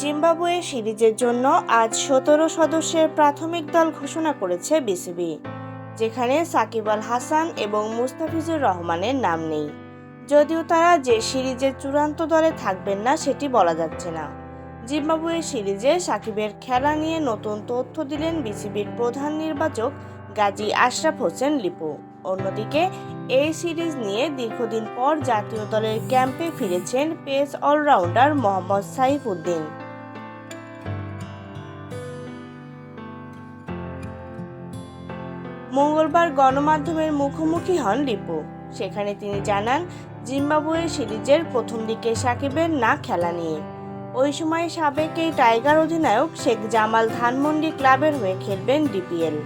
Zimbabwe সিরিজের জন্য আজ সতেরো সদস্যের প্রাথমিক দল ঘোষণা করেছে বিসিবি, যেখানে সাকিব আল হাসান এবং মুস্তাফিজুর রহমানের নাম নেই। যদিও তারা যে সিরিজের চূড়ান্ত দলে থাকবেন না, সেটি বলা যাচ্ছে না। জিম্বাবুয়ে সিরিজে সাকিবের খেলা নিয়ে নতুন তথ্য দিলেন বিসিবির প্রধান নির্বাচক গাজী আশরাফ হোসেন লিপু। অন্যদিকে, এই সিরিজ নিয়ে দীর্ঘদিন পর জাতীয় দলের ক্যাম্পে ফিরেছেন পেস অলরাউন্ডার মোহাম্মদ সাইফ মঙ্গলবার গণমাধ্যমের মুখোমুখি হন লিপু সেখানে তিনি জানান, জিম্বাবুয়ে সিরিজের প্রথম দিকে সাকিবের না খেলা নিয়ে। ওই সময় সাবেক এই টাইগার অধিনায়ক শেখ জামাল ধানমন্ডি ক্লাবের হয়ে খেলবেন ডিপিএল।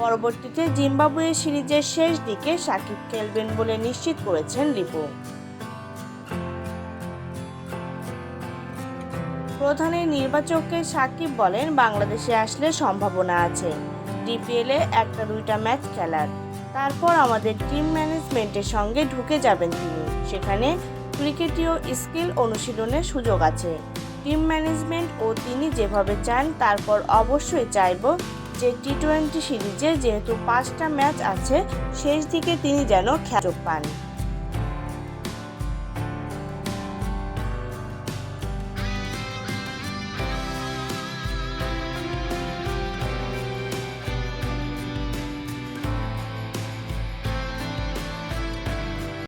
পরবর্তীতে জিম্বাবুয়ে সিরিজের শেষ দিকে সাকিব খেলবেন বলে নিশ্চিত করেছেন লিপু প্রধানের নির্বাচককে সাকিব বলেন, বাংলাদেশে আসলে সম্ভাবনা আছে। ডিপিএলে একটা দুইটা ম্যাচ খেলার। তারপর আমাদের টিম ম্যানেজমেন্টের সঙ্গে ঢুকে যাবেন তিনি। সেখানে ক্রিকেটীয় স্কিল অনুশীলনের সুযোগ আছে। টিম ম্যানেজমেন্ট ও তিনি যেভাবে চান, তারপর অবশ্যই চাইব যে টি টোয়েন্টি সিরিজে যেহেতু পাঁচটা ম্যাচ আছে, শেষ দিকে তিনি যেন খেলা পান।